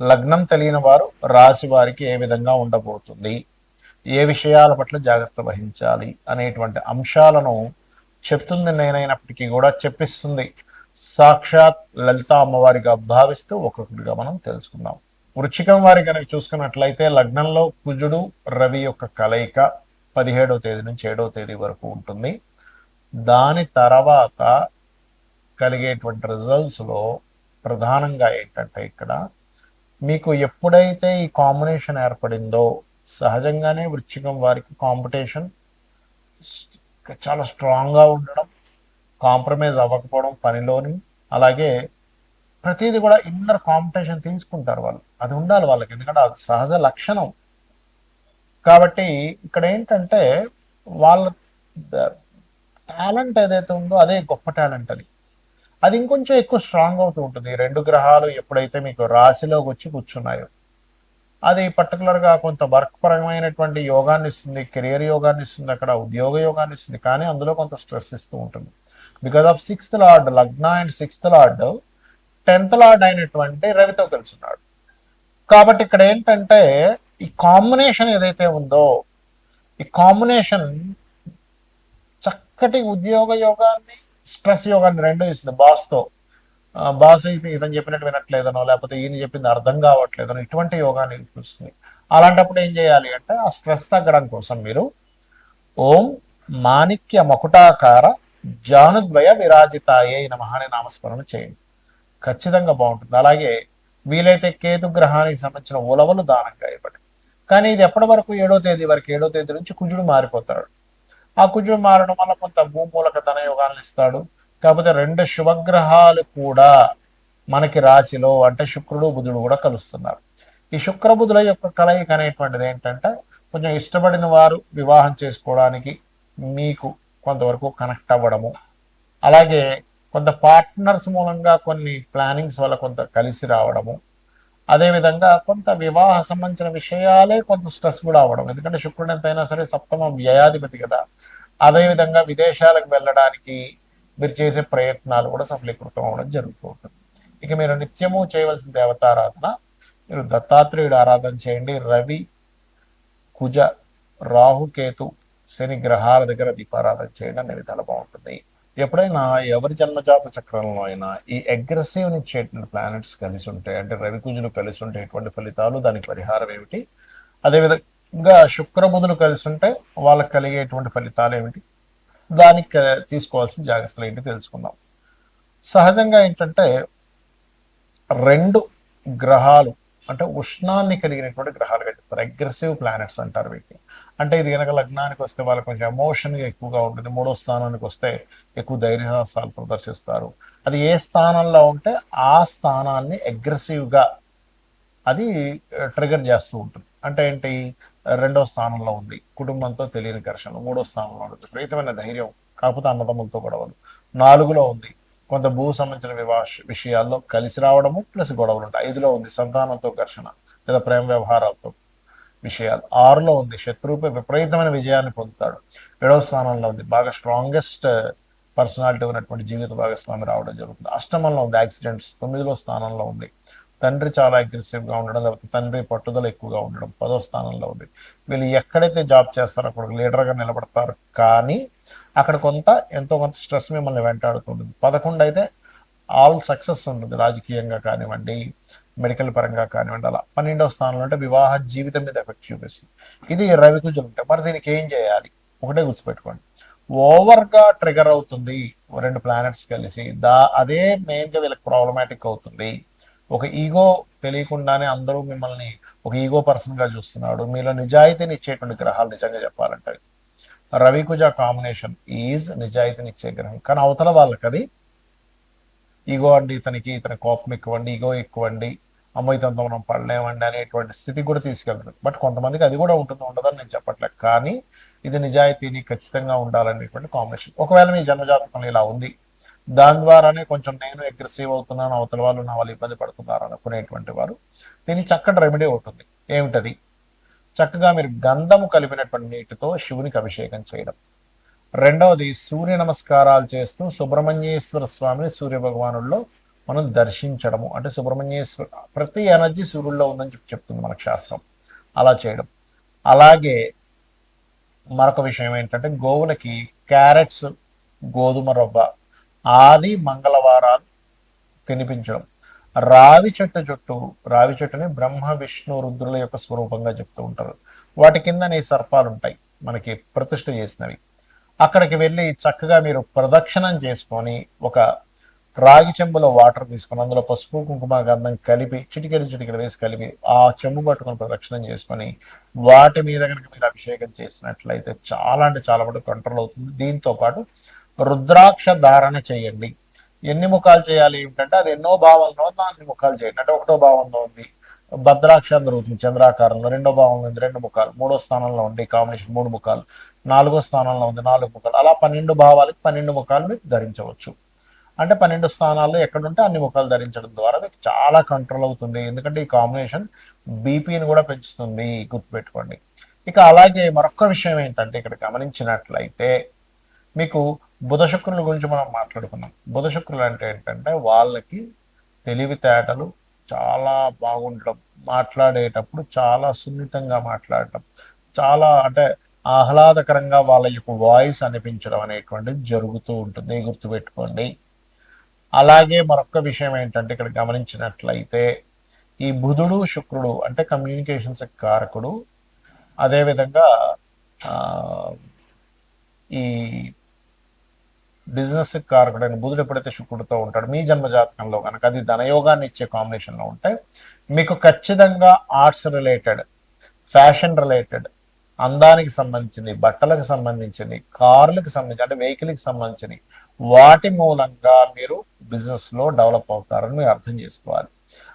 లగ్నం తెలియని వారు రాశి వారికి ఏ విధంగా ఉండబోతుంది? ఏ విషయాల పట్ల జాగ్రత్త వహించాలి? అనేటువంటి అంశాలను చెప్తుంది నేనైనప్పటికీ కూడా చెప్పిస్తుంది. సాక్షాత్ లలిత అమ్మవారిగా భావిస్తూ ఒక్కొక్కటిగా మనం తెలుసుకుందాం. వృచ్చికం వారి కనుక చూసుకున్నట్లయితే లగ్నంలో కుజుడు రవి యొక్క కలయిక పదిహేడవ తేదీ నుంచి ఏడవ తేదీ వరకు ఉంటుంది. దాని తర్వాత కలిగేటువంటి రిజల్ట్స్లో ప్రధానంగా ఏంటంటే ఇక్కడ మీకు ఎప్పుడైతే ఈ కాంబినేషన్ ఏర్పడిందో సహజంగానే వృచ్చికం వారికి కాంపిటీషన్ చాలా స్ట్రాంగ్గా ఉండడం కాంప్రమైజ్ అవ్వకపోవడం పనిలోని అలాగే ప్రతిదీ కూడా ఇన్నర్ కాంపిటీషన్ తీసుకుంటారు వాళ్ళు. అది ఉండాలి వాళ్ళకి ఎందుకంటే అది సహజ లక్షణం. కాబట్టి ఇక్కడ ఏంటంటే వాళ్ళ టాలెంట్ ఏదైతే ఉందో అదే గొప్ప టాలెంట్ అని అది ఇంకొంచెం ఎక్కువ స్ట్రాంగ్ అవుతూ ఉంటుంది. రెండు గ్రహాలు ఎప్పుడైతే మీకు రాశిలోకి వచ్చి కూర్చున్నాయో అది పర్టికులర్గా కొంత వర్క్ పరమైనటువంటి యోగాన్ని ఇస్తుంది కెరియర్ యోగాన్ని ఇస్తుంది అక్కడ ఉద్యోగ యోగాన్ని ఇస్తుంది కానీ అందులో కొంత స్ట్రెస్ ఇస్తూ ఉంటుంది. Because of sixth lord lagna and sixth lord tenth lord అయినటువంటి రవితో కలిసి ఉన్నాడు కాబట్టి ఇక్కడ ఏంటంటే ఈ కాంబినేషన్ ఏదైతే ఉందో ఈ కాంబినేషన్ చక్కటి ఉద్యోగ యోగాన్ని స్ట్రెస్ యోగాన్ని రెండు ఇస్తుంది బాస్తో. బాస్ అయితే ఇదని చెప్పినట్టు వినట్లేదనో లేకపోతే ఈయన చెప్పింది అర్థం కావట్లేదనో ఇటువంటి యోగాన్ని ఇస్తుంది అలాంటప్పుడు ఏం చేయాలి అంటే ఆ స్ట్రెస్ తగ్గడం కోసం మీరు ఓం మాణిక్య మకుటాకార జానుద్వయ విరాజితాయే నమ అనే నామస్మరణ చేయండి. ఖచ్చితంగా బాగుంటుంది. అలాగే వీలైతే కేతు గ్రహానికి సంబంధించిన ఉలవలు దానంగా ఇవ్వండి. కానీ ఇది ఎప్పటి వరకు ఏడో తేదీ వరకు ఏడో తేదీ నుంచి కుజుడు మారిపోతాడు. ఆ కుజుడు మారడం వల్ల కొంత భూమూలక ధనయోగాలను ఇస్తాడు. కాకపోతే రెండు శుభగ్రహాలు కూడా మనకి రాశిలో అంటే శుక్రుడు బుధుడు కూడా కలుస్తున్నారు. ఈ శుక్రబుధుల యొక్క కలయిక అనేటువంటిది ఏంటంటే కొంచెం ఇష్టపడిన వారు వివాహం చేసుకోవడానికి మీకు కొంతవరకు కనెక్ట్ అవ్వడము. అలాగే కొంత పార్ట్నర్స్ మూలంగా కొన్ని ప్లానింగ్స్ వల్ల కొంత కలిసి రావడము. అదేవిధంగా కొంత వివాహ సంబంధించిన విషయాలే కొంత స్ట్రెస్ కూడా అవ్వడం. ఎందుకంటే శుక్రుడు ఎంతైనా సరే సప్తమ వ్యయాధిపతి కదా. అదేవిధంగా విదేశాలకు వెళ్ళడానికి మీరు చేసే ప్రయత్నాలు కూడా సఫలీకృతం అవ్వడం జరుగుతూ ఉంటుంది. ఇక మీరు నిత్యము చేయవలసిన దేవతారాధన మీరు దత్తాత్రేయుడు ఆరాధన చేయండి. రవి కుజ రాహుకేతు శని గ్రహాల దగ్గర దీపారాధన చేయడం. అనేది చాలా బాగుంటుంది. ఎప్పుడైనా ఎవరి జన్మజాత చక్రంలో అయినా ఈ అగ్రెసివ్ ఇచ్చేటువంటి ప్లానెట్స్ కలిసి ఉంటాయి అంటే రవికుజులు కలిసి ఉంటే ఎటువంటి ఫలితాలు దానికి పరిహారం ఏమిటి? అదేవిధంగా శుక్రబుధులు కలిసి ఉంటే వాళ్ళకి కలిగేటువంటి ఫలితాలు ఏమిటి? దానికి తీసుకోవాల్సిన జాగ్రత్తలు ఏంటి తెలుసుకుందాం. సహజంగా ఏంటంటే రెండు గ్రహాలు అంటే ఉష్ణాన్ని కలిగినటువంటి గ్రహాలుగా చెప్తారు అగ్రెసివ్ ప్లానెట్స్ అంటారు వీటిని. అంటే ఇది కనుక లగ్నానికి వస్తే వాళ్ళకి కొంచెం ఎమోషన్గా ఎక్కువగా ఉంటుంది. మూడో స్థానానికి వస్తే ఎక్కువ ధైర్యసాహసాలు ప్రదర్శిస్తారు. అది ఏ స్థానంలో ఉంటే ఆ స్థానాన్ని అగ్రెసివ్గా అది ట్రిగర్ చేస్తూ ఉంటుంది. అంటే ఏంటి? రెండో స్థానంలో ఉంది. కుటుంబంతో తెలియని ఘర్షణ మూడో స్థానంలో ఉంది. విపరీతమైన ధైర్యం. కాకపోతే అన్నదమ్ములతో గొడవలు. నాలుగులో ఉంది. కొంత భూ సంబంధించిన వివాష విషయాల్లో కలిసి రావడము ప్లస్ గొడవలు ఉంటాయి. ఐదులో ఉంది సంతానంతో ఘర్షణ లేదా ప్రేమ వ్యవహారాలతో విషయాలు. ఆరులో ఉంది శత్రువుపై విపరీతమైన విజయాన్ని పొందుతాడు. ఏడవ స్థానంలో ఉంది బాగా స్ట్రాంగెస్ట్ పర్సనాలిటీ ఉన్నటువంటి జీవిత భాగస్వామి రావడం జరుగుతుంది. అష్టమంలో ఉంది యాక్సిడెంట్స్ తొమ్మిదిలో స్థానంలో ఉంది తండ్రి చాలా అగ్రెసివ్గా ఉండడం లేకపోతే తండ్రి పట్టుదల ఎక్కువగా ఉండడం పదో స్థానంలో ఉంది. వీళ్ళు ఎక్కడైతే జాబ్ చేస్తారో అక్కడ లీడర్గా నిలబడతారు. కానీ అక్కడ కొంత ఎంతో కొంత స్ట్రెస్ మిమ్మల్ని వెంటాడుతుంటుంది. పదకొండు అయితే ఆల్ సక్సెస్ ఉంటుంది. రాజకీయంగా కానివ్వండి మెడికల్ పరంగా కానివ్వండి అలా. పన్నెండవ స్థానంలో అంటే వివాహ జీవితం మీద ఎఫెక్ట్ చూపిస్తుంది. ఇది రవి కుజులు ఉంటాయి. మరి దీనికి ఏం చేయాలి? ఒకటే గుర్తుపెట్టుకోండి. ఓవర్గా ట్రిగర్ అవుతుంది. రెండు ప్లానెట్స్ కలిసి దా అదే మెయిన్గా వీళ్ళకి ప్రాబ్లమాటిక్ అవుతుంది. ఒక ఈగో తెలియకుండానే అందరూ మిమ్మల్ని ఒక ఈగో పర్సన్గా చూస్తున్నాడు. మీలో నిజాయితీని ఇచ్చేటువంటి గ్రహాలు నిజంగా చెప్పాలంటే రవి కుజ కాంబినేషన్ ఈజ్ నిజాయితీని ఇచ్చే గ్రహం. కానీ అవతల వాళ్ళకి అది ఈగో అండి ఇతనికి ఇతని కోపం ఎక్కువండి ఈగో ఎక్కువండి అమ్మ ఇతనితో మనం పడలేమండి అనేటువంటి స్థితి కూడా తీసుకెళ్తుంది. బట్ కొంతమందికి అది కూడా ఉంటుంది ఉండదని నేను చెప్పట్లేదు. కానీ ఇది నిజాయితీని ఖచ్చితంగా ఉండాలనేటువంటి కాంబినేషన్. ఒకవేళ మీ జన్మజాతకంలో ఇలా ఉంది దాని ద్వారానే కొంచెం నేను అగ్రెసివ్ అవుతున్నాను అవతల వాళ్ళు నా వాళ్ళు ఇబ్బంది పడుతున్నారు అనుకునేటువంటి వారు దీని చక్కటి రెమెడీ ఉంటుంది. ఏమిటది? చక్కగా మీరు గంధము కలిపినటువంటి నీటితో శివునికి అభిషేకం చేయడం. రెండవది సూర్య నమస్కారాలు చేస్తూ సుబ్రహ్మణ్యేశ్వర స్వామిని సూర్య భగవానుల్లో మనం దర్శించడము. అంటే సుబ్రహ్మణ్యేశ్వర ప్రతి ఎనర్జీ సూర్యుల్లో ఉందని చెప్పి చెప్తుంది మనకు శాస్త్రం. అలా చేయడం. అలాగే మరొక విషయం ఏంటంటే గోవులకి క్యారెట్స్ గోధుమ రవ్వ ఆది మంగళవారాలు తినిపించడం. రావి చెట్టు చుట్టూ రావి చెట్టుని బ్రహ్మ విష్ణు రుద్రుల యొక్క స్వరూపంగా చెప్తూ ఉంటారు. వాటి కింద సర్పాలు ఉంటాయి మనకి ప్రతిష్ఠ చేసినవి. అక్కడికి వెళ్ళి చక్కగా మీరు ప్రదక్షిణం చేసుకొని ఒక రాగి చెంబులో వాటర్ తీసుకొని అందులో పసుపు కుంకుమ గంధం కలిపి చిటికెడు చిటికెడు వేసి కలిపి ఆ చెంబు పట్టుకొని ప్రదక్షిణం చేసుకొని వాటి మీద కనుక మీరు అభిషేకం చేసినట్లయితే చాలా అంటే చాలా మటుకు కంట్రోల్ అవుతుంది. దీంతో పాటు రుద్రాక్ష ధారణ చేయండి. ఎన్ని ముఖాలు చేయాలి? ఏమిటంటే అది ఎన్నో భావంలో దాన్ని ముఖాలు చేయండి. అంటే ఒకటో భావంలో ఉంది భద్రాక్ష దొరుకుతుంది చంద్రాకారంలో. రెండో భావంలో ఉంది రెండు ముఖాలు. మూడో స్థానంలో ఉంది కాంబినేషన్ మూడు ముఖాలు. నాలుగో స్థానంలో ఉంది నాలుగు ముఖాలు. అలా పన్నెండు భావాలకి పన్నెండు ముఖాలు మీకు ధరించవచ్చు. అంటే పన్నెండు స్థానాల్లో ఎక్కడుంటే అన్ని ముఖాలు ధరించడం ద్వారా మీకు చాలా కంట్రోల్ అవుతుంది. ఎందుకంటే ఈ కాంబినేషన్ బీపీని కూడా పెంచుతుంది. గుర్తుపెట్టుకోండి. ఇక అలాగే మరొక విషయం ఏంటంటే ఇక్కడ గమనించినట్లయితే మీకు బుధ శుక్రుల గురించి మనం మాట్లాడుకున్నాం. బుధ శుక్రులు అంటే ఏంటంటే వాళ్ళకి తెలివితేటలు చాలా బాగుండడం మాట్లాడేటప్పుడు చాలా సున్నితంగా మాట్లాడటం చాలా అంటే ఆహ్లాదకరంగా వాళ్ళ యొక్క వాయిస్ అనిపించడం అనేటువంటిది జరుగుతూ ఉంటుంది. గుర్తుపెట్టుకోండి అలాగే మరొక విషయం ఏంటంటే ఇక్కడ గమనించినట్లయితే ఈ బుధుడు శుక్రుడు అంటే కమ్యూనికేషన్స్ కారకుడు. అదేవిధంగా ఈ బిజినెస్ కారకుడైన బుధుడు ఎప్పుడైతే శుక్రుడితో ఉంటాడు మీ జన్మ జాతకంలో కనుక అది ధనయోగాన్ని ఇచ్చే కాంబినేషన్లో ఉంటే మీకు ఖచ్చితంగా ఆర్ట్స్ రిలేటెడ్ ఫ్యాషన్ రిలేటెడ్ అందానికి సంబంధించింది బట్టలకు సంబంధించింది కార్లకు సంబంధించి అంటే వెహికల్కి సంబంధించింది వాటి మూలంగా మీరు బిజినెస్లో డెవలప్ అవుతారని మీరు అర్థం చేసుకోవాలి.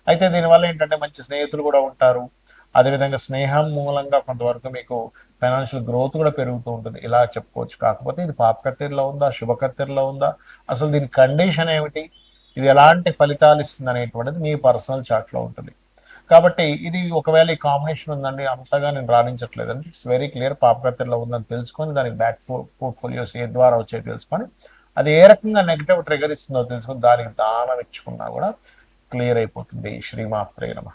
అయితే దీనివల్ల ఏంటంటే మంచి స్నేహితులు కూడా ఉంటారు. అదేవిధంగా స్నేహం మూలంగా కొంతవరకు మీకు ఫైనాన్షియల్ గ్రోత్ కూడా పెరుగుతూ ఉంటుంది. ఇలా చెప్పుకోవచ్చు. కాకపోతే ఇది పాపకత్తెరలో ఉందా? శుభకత్తెరలో ఉందా? అసలు దీని కండిషన్ ఏమిటి? ఇది ఎలాంటి ఫలితాలు ఇస్తుంది అనేటువంటిది మీ పర్సనల్ చాట్లో ఉంటుంది. కాబట్టి ఇది ఒకవేళ ఈ కాంబినేషన్ ఉందండి అంతగా నేను రాణించట్లేదు అంటే ఇట్స్ వెరీ క్లియర్ పాపకత్తెరలో ఉందని తెలుసుకొని దానికి బ్యాక్ పోర్ట్ఫోలియోస్ ఏ ద్వారా వచ్చే తెలుసుకొని అది ఏ రకంగా నెగిటివ్ ట్రిగర్ ఇస్తుందో తెలుసుకొని దానికి దానం ఇచ్చుకున్నా కూడా క్లియర్ అయిపోతుంది. శ్రీమాత్రే నమ.